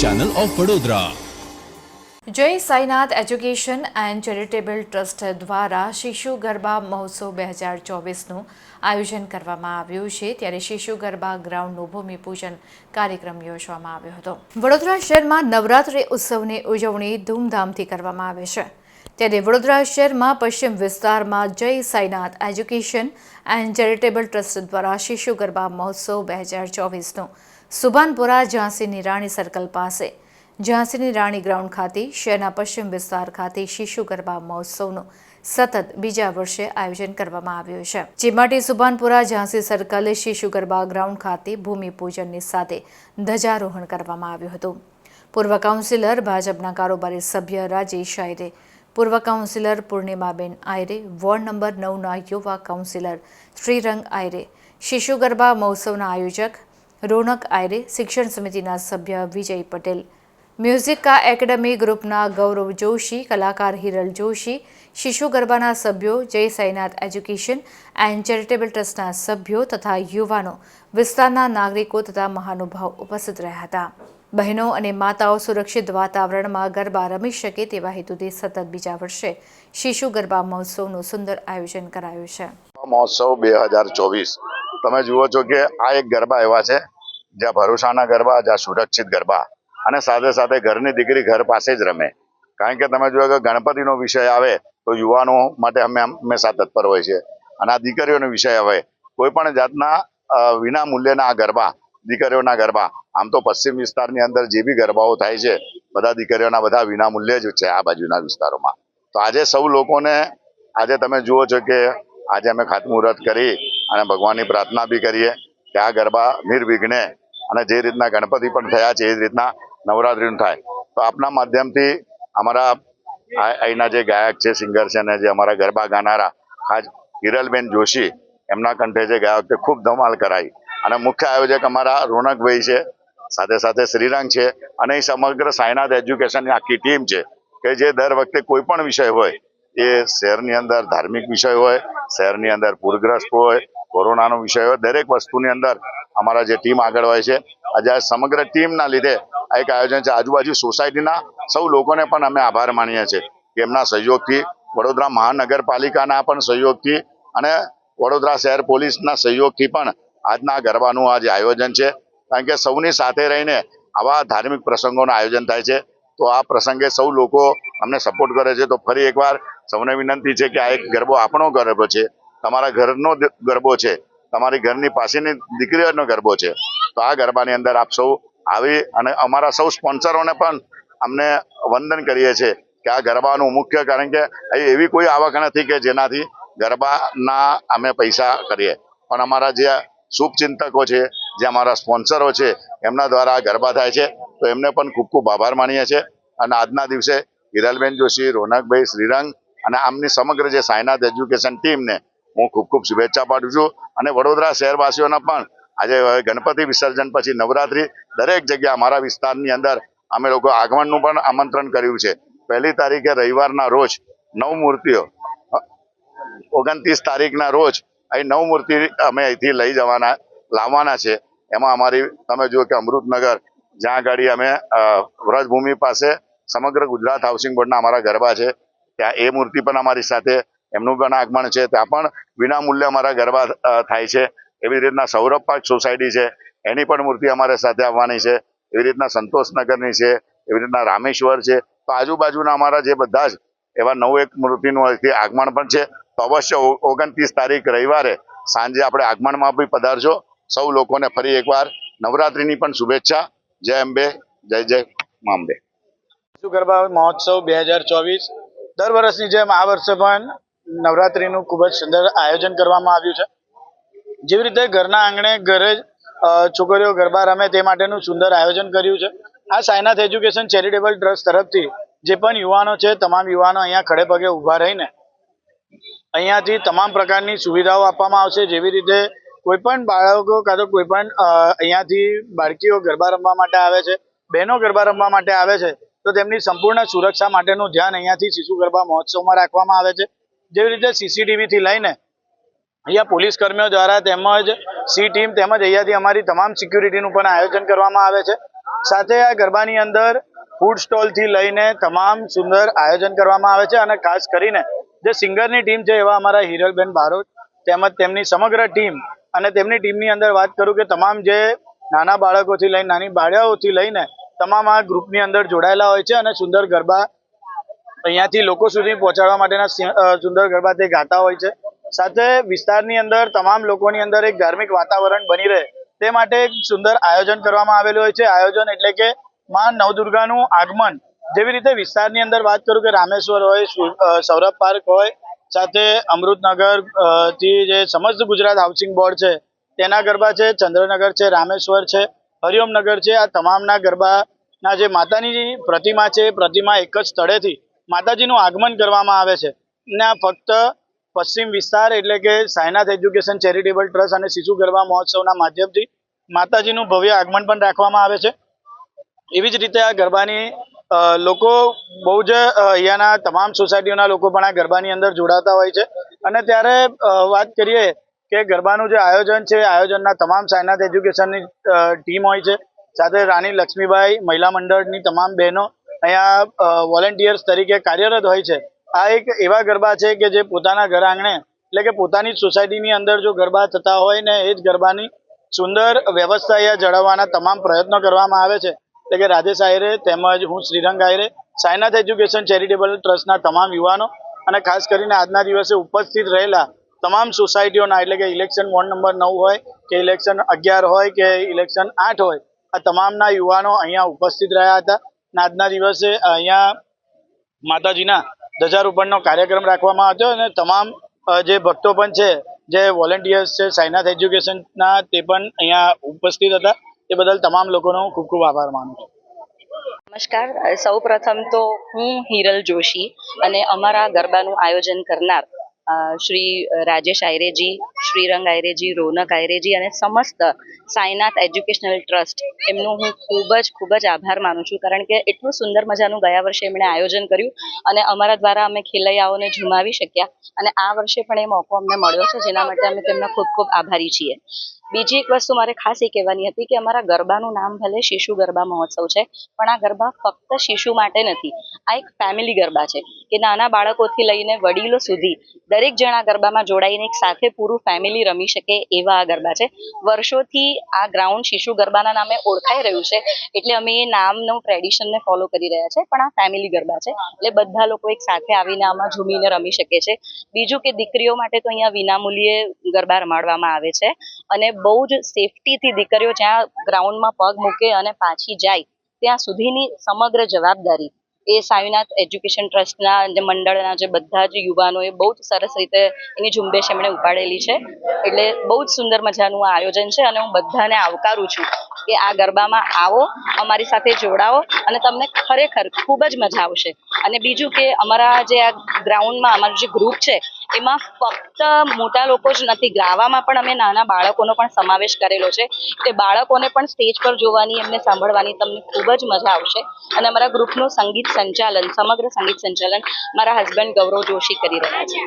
channel of Vadodara Jay Sainath education and charitable trust દ્વારા શિશુ ગરબા મહોત્સવ બે હજાર ચોવીસનું આયોજન કરવામાં આવ્યું છે. ત્યારે શિશુ ગરબા ગ્રાઉન્ડનું ભૂમિપૂજન કાર્યક્રમ યોજવામાં આવ્યો હતો. વડોદરા શહેરમાં નવરાત્રિ ઉત્સવની ઉજવણી ધૂમધામથી કરવામાં આવે છે. ત્યારે વડોદરા શહેરમાં પશ્ચિમ વિસ્તારમાં Jay Sainath education and charitable trust દ્વારા શિશુ ગરબા મહોત્સવ બે હજાર ચોવીસનું સુભાનપુરા ઝાંસીની રાણી સર્કલ પાસે. ઝાંસીની રાણી ગ્રાઉન્ડ ખાતે, શહેરના પશ્ચિમ વિસ્તાર ખાતે શિશુ ગરબા મહોત્સવનું સતત બીજા વર્ષે આયોજન કરવામાં આવ્યું છે. જે માટે સુભાનપુરા ઝાંસી સર્કલે શિશુ ગરબા ગ્રાઉન્ડ ખાતે ભૂમિપૂજનની સાથે ધ્વજારોહણ કરવામાં આવ્યું હતું. પૂર્વ કાઉન્સિલર, ભાજપના કારોબારી સભ્ય રાજેશ આયરે, પૂર્વ councillor Purnimaben Ayre, ward number નવના યુવા કાઉન્સિલર શ્રીરંગ આયરે, શિશુ ગરબા મહોત્સવના આયોજક રોનક આયરે શિક્ષણ સમિતિના સભ્ય વિજય પટેલ. મ્યુઝિકા એકેડમી ગ્રુપના ગૌરવ જોશી, કલાકાર હિરલ જોશી, શિશુ ગરબાના સભ્યો જય સાઈનાથ એજ્યુકેશન એન્ડ ચેરિટેબલ ટ્રસ્ટના સભ્યો તથા યુવાનો, વિસ્તારના નાગરિકો તથા મહાનુભાવ ઉપસ્થિત રહ્યા હતા. બહેનો અને માતાઓ સુરક્ષિત વાતાવરણમાં ગરબા રમી શકે તેવા હેતુથી સતત બીજા વર્ષે શિશુ ગરબા મહોત્સવનું સુંદર આયોજન કરાયું છે. મહોત્સવ બે હજાર ચોવીસ તમે જુઓ છો કે આ એક ગરબા એવા છે, જ્યાં ભરોસાના ગરબા, જ્યાં સુરક્ષિત ગરબા. અને સાથે સાથે ઘરની દીકરી ઘર પાસે જ રમે. કારણ કે તમે જુઓ કે ગણપતિનો વિષય આવે, તો યુવાનો માટે અમે હંમેશા તત્પર હોય છે. અને આ દીકરીઓનો વિષય આવે કોઈ પણ જાતના વિના મૂલ્યના આ ગરબા, દીકરીઓના ગરબા, આમ તો પશ્ચિમ વિસ્તારની અંદર જે બી ગરબાઓ થાય છે, બધા દીકરીઓના બધા વિના મૂલ્ય જ છે આ બાજુના વિસ્તારોમાં. તો આજે સૌ લોકોને, આજે તમે જુઓ છો કે આજે અમે ખાતમુહૂર્ત કરી અને ભગવાનની પ્રાર્થના બી કરીએ કે આ ગરબા નિર્વિઘ્ને અને જે રીતના ગણપતિ પણ થયા છે, એ રીતના નવરાત્રિનું થાય. તો આપના માધ્યમથી અમારા અહીંના જે ગાયક છે, સિંગર છે અને જે અમારા ગરબા ગાનારા, ખાસ હિરલબેન જોશી, એમના કંઠે જે ગયા વખતે ખૂબ ધમાલ કરાઈ. અને મુખ્ય આયોજક અમારા રોનકભાઈ છે, સાથે સાથે શ્રીરંગ છે અને એ સમગ્ર સાયનાથ એજ્યુકેશનની આખી ટીમ છે કે જે દર વખતે કોઈ પણ વિષય હોય, એ શહેરની અંદર ધાર્મિક વિષય હોય, શહેરની અંદર પૂરગ્રસ્ત હોય કોરોનાનો વિષય દરેક વસ્તુની અંદર અમારા જે ટીમ આગળ હોય છે. આજે આ સમગ્ર ટીમના લીધે આ એક આયોજન છે. આજુબાજુ સોસાયટીના સૌ લોકોને પણ અમે આભાર માનીએ છીએ કે એમના સહયોગથી વડોદરા મહાનગરપાલિકાના પણ સહયોગથી અને વડોદરા શહેર પોલીસના સહયોગથી પણ આજના ગરબાનું આ જે આયોજન છે. કારણ કે સૌની સાથે રહીને આવા ધાર્મિક પ્રસંગોનું આયોજન થાય છે. તો આ પ્રસંગે સૌ લોકો અમને સપોર્ટ કરે છે. તો ફરી એકવાર સૌને વિનંતી છે કે આ એક ગરબો આપણો ગરબો છે. તમારા ઘરનો ગરબો છે. તમારી ઘરની પાસેની દીકરીઓનો ગરબો છે. તો આ ગરબાની અંદર આપ સૌ આવી અને અમારા સૌ સ્પોન્સરોને પણ અમને વંદન કરીએ છીએ કે આ ગરબાનું મુખ્ય કારણ કે એવી કોઈ આવક નથી કે જેનાથી ગરબાના અમે પૈસા કરીએ. પણ અમારા જે શુભચિંતકો છે, જે અમારા સ્પોન્સરો છે, એમના દ્વારા ગરબા થાય છે. તો એમને પણ ખૂબ ખૂબ આભાર માનીએ છીએ. અને આજના દિવસે હિરલબેન જોશી, રોનકભાઈ શ્રીરંગ અને આમની સમગ્ર જે સાયનાથ એજ્યુકેશન ટીમને હું ખૂબ ખૂબ શુભેચ્છા પાઠવું છું. અને વડોદરા શહેરવાસીઓના પણ આજે ગણપતિ વિસર્જન પછી નવરાત્રી દરેક જગ્યા અમારા વિસ્તારની અંદર અમે લોકો આગમનનું પણ આમંત્રણ કર્યું છે. પહેલી તારીખે રવિવારના રોજ નવ મૂર્તિઓ ઓગણત્રીસ તારીખના રોજ અહીં નવ મૂર્તિ અમે અહીંથી લઈ જવાના, લાવવાના છે. એમાં અમારી, તમે જુઓ કે અમૃતનગર, જ્યાં આગળ અમે વ્રજભૂમિ પાસે સમગ્ર ગુજરાત હાઉસિંગ બોર્ડના અમારા ગરબા છે. ત્યાં એ મૂર્તિ પણ અમારી સાથે એમનું પણ આગમન છે. ત્યાં પણ વિના મૂલ્યે અમારા ગરબા થાય છે. એવી રીતના સૌરભ પાર્ક સોસાયટી છે. એની પણ મૂર્તિ અમારે સાથે આવવાની છે. એવી રીતના સંતોષનગરની છે. એવી રીતના રામેશ્વર છે. તો આજુબાજુના અમારા જે બધા જ એવા નવ એક મૂર્તિનું આગમન પણ છે. તો અવશ્ય ઓગણત્રીસ તારીખ રવિવારે સાંજે આપણે આગમનમાં બી પધારજો. સૌ લોકોને ફરી એકવાર નવરાત્રિની પણ શુભેચ્છા. જય અંબે, જય જય મા અંબે ગરબા મહોત્સવ બે હજાર ચોવીસ દર વર્ષની જેમ આ વર્ષે પણ નવરાત્રીનું ખૂબ જ સુંદર આયોજન કરવામાં આવ્યું છે. જેવી રીતે ઘરના આંગણે ઘરે છોકરીઓ ગરબા રમે તે માટેનું સુંદર આયોજન કર્યું છે. આ સાયનાથ એજ્યુકેશન ચેરિટેબલ ટ્રસ્ટ તરફથી જે પણ યુવાનો છે, તમામ યુવાનો અહીંયા ખડે પગે ઊભા રહીને અહીંયાથી તમામ પ્રકારની સુવિધાઓ આપવામાં આવશે. જેવી રીતે કોઈ પણ બાળકો કાં તો કોઈ પણ અહીંયાથી બાળકીઓ ગરબા રમવા માટે આવે છે, બહેનો ગરબા રમવા માટે આવે છે, તો તેમની સંપૂર્ણ સુરક્ષા માટેનું ધ્યાન અહીંયાથી શિશુ ગરબા મહોત્સવમાં રાખવામાં આવે છે. જેવી રીતે સીસીટીવીથી લઈને અહીંયા પોલીસ કર્મીઓ દ્વારા તેમજ સી ટીમ તેમજ અહીંયાથી અમારી તમામ સિક્યુરિટીનું પણ આયોજન કરવામાં આવે છે. સાથે આ ગરબાની અંદર ફૂડ સ્ટોલથી લઈને તમામ સુંદર આયોજન કરવામાં આવે છે અને ખાસ કરીને જે સિંગરની ટીમ છે એવા અમારા હિરલબેન બારોટ તેમજ તેમની સમગ્ર ટીમ અને તેમની ટીમની અંદર વાત કરું કે તમામ જે નાના બાળકોથી લઈને નાની બાળાઓથી લઈને તમામ આ ગ્રુપની અંદર જોડાયેલા હોય છે અને સુંદર ગરબા અહીંયાથી લોકો સુધી પહોંચાડવા માટેના સુંદર ગરબા તે ગાતા હોય છે. સાથે વિસ્તારની અંદર તમામ લોકોની અંદર એક ધાર્મિક વાતાવરણ બની રહે. તે માટે એક સુંદર આયોજન કરવામાં આવેલું હોય છે. આયોજન એટલે કે માં નવદુર્ગાનું આગમન. જેવી રીતે વિસ્તારની અંદર વાત કરું કે રામેશ્વર હોય સૌરભ પાર્ક હોય, સાથે અમૃતનગરથી જે સમસ્ત ગુજરાત હાઉસિંગ બોર્ડ છે, તેના ગરબા છે, ચંદ્રનગર છે, રામેશ્વર છે, હરિઓમનગર છે, આ તમામના ગરબાના જે માતાની પ્રતિમા છે પ્રતિમા એક જ સ્થળેથી માતાજીનું આગમન કરવામાં આવે છે. ને ફક્ત પશ્ચિમ વિસ્તાર એટલે કે સાયનાથ એજ્યુકેશન ચેરિટેબલ ટ્રસ્ટ અને શિશુ ગરબા મહોત્સવના માધ્યમથી માતાજીનું ભવ્ય આગમન પણ રાખવામાં આવે છે. એવી જ રીતે આ ગરબાની લોકો બહુ જ અહીંયાના તમામ સોસાયટીઓના લોકો પણ આ ગરબાની અંદર જોડાતા હોય છે. અને ત્યારે વાત કરીએ કે ગરબાનું જે આયોજન છે, આયોજનના તમામ સાયનાથ એજ્યુકેશનની ટીમ હોય છે. સાથે રાણી લક્ષ્મીબાઈ મહિલા મંડળની તમામ બહેનો અહીંયા વોલેન્ટિયર્સ તરીકે કાર્યરત હોય છે. આ એક એવા ગરબા છે કે જે પોતાના ઘર આંગણે, એટલે કે પોતાની જ સોસાયટીની અંદર જો ગરબા થતા હોય ને એ જ ગરબાની સુંદર વ્યવસ્થા અહીંયા જળવવાના તમામ પ્રયત્નો કરવામાં આવે છે. એટલે કે રાજેશ આયરે તેમજ હું શ્રીરંગ આયરે, સાયનાથ એજ્યુકેશન ચેરિટેબલ ટ્રસ્ટના તમામ યુવાનો અને ખાસ કરીને આજના દિવસે ઉપસ્થિત રહેલા તમામ સોસાયટીઓના, એટલે કે ઇલેક્શન વોર્ડ નંબર નવ હોય, કે ઇલેક્શન અગિયાર હોય, કે ઇલેક્શન આઠ હોય, આ તમામના યુવાનો અહીંયા ઉપસ્થિત રહ્યા હતા. આજના દિવસે અહીંયા માતાજીના ધજારોપણનો કાર્યક્રમ રાખવામાં આવ્યો અને તમામ જે ભક્તો પણ છે, જે વોલેન્ટિયર્સ છે, સાયનાથ એજ્યુકેશનના તે પણ અહીંયા ઉપસ્થિત હતા. એ બદલ તમામ લોકોનો ખૂબ ખૂબ આભાર માનું છું. નમસ્કાર. સૌ પ્રથમ તો હું હિરલ જોશી અને અમારા ગરબાનું આયોજન કરનાર શ્રી રાજેશ આયરેજી, શ્રીરંગ આયરેજી, રોનક આયરેજી અને સમસ્ત સાઈનાથ એજ્યુકેશનલ ટ્રસ્ટ એમનું હું ખૂબ જ ખૂબ જ આભાર માનું છું. કારણ કે એટલું સુંદર મજાનું ગયા વર્ષે એમણે આયોજન કર્યું અને અમારા દ્વારા અમે ખેલૈયાઓને ઝુમાવી શક્યા અને આ વર્ષે પણ એ મોકો અમને મળ્યો છે, જેના માટે અમે તેમના ખૂબ ખૂબ આભારી છીએ. બીજી એક વસ્તુ મારે ખાસ એ કહેવાની હતી કે અમારા ગરબાનું નામ ભલે શિશુ ગરબા મહોત્સવ છે, પણ આ ગરબા ફક્ત શિશુ માટે નથી. આ એક ફેમિલી ગરબા છે કે નાના બાળકોથી લઈને વડીલો સુધી દરેક જણ ગરબામાં જોડાઈને એક સાથે પૂરું ફેમિલી રમી શકે એવા આ ગરબા છે. વર્ષોથી આ ગ્રાઉન્ડ શિશુ ગરબાના નામે ઓળખાઈ રહ્યું છે, એટલે અમે એ નામનું ટ્રેડિશનને ફોલો કરી રહ્યા છે, પણ આ ફેમિલી ગરબા છે. એટલે બધા લોકો એક સાથે આવીને આમાં ઝૂમીને રમી શકે છે. બીજું કે દીકરીઓ માટે તો અહીંયા વિનામૂલ્યે ગરબા રમાડવામાં આવે છે અને બહુ જ સેફટીથી દીકરીઓ જ્યાં ગ્રાઉન્ડમાં પગ મૂકે અને પાછી જાય, ત્યાં સુધીની સમગ્ર જવાબદારી એ સાંઈનાથ એજ્યુકેશન ટ્રસ્ટના જે મંડળના જે બધા જ યુવાનોએ બહુ જ સરસ રીતે એની ઝુંબેશ એમણે ઉપાડેલી છે. એટલે બહુ જ સુંદર મજાનું આ આયોજન છે અને હું બધાને આવકારું છું કે આ ગરબામાં આવો, અમારી સાથે જોડાઓ અને તમને ખરેખર ખૂબ જ મજા આવશે. અને બીજું કે અમારા જે આ ગ્રાઉન્ડમાં અમારું જે ગ્રુપ છે એમાં ફક્ત મોટા લોકો જ નથી, ગાવામાં પણ અમે નાના બાળકોનો પણ સમાવેશ કરેલો છે. કે બાળકોને પણ સ્ટેજ પર જોવાની, એમને સાંભળવાની તમને ખૂબ જ મજા આવશે. અને અમારા ગ્રુપનું સંગીત સંચાલન, સમગ્ર સંગીત સંચાલન મારા હસબન્ડ ગૌરવ જોશી કરી રહ્યા છે.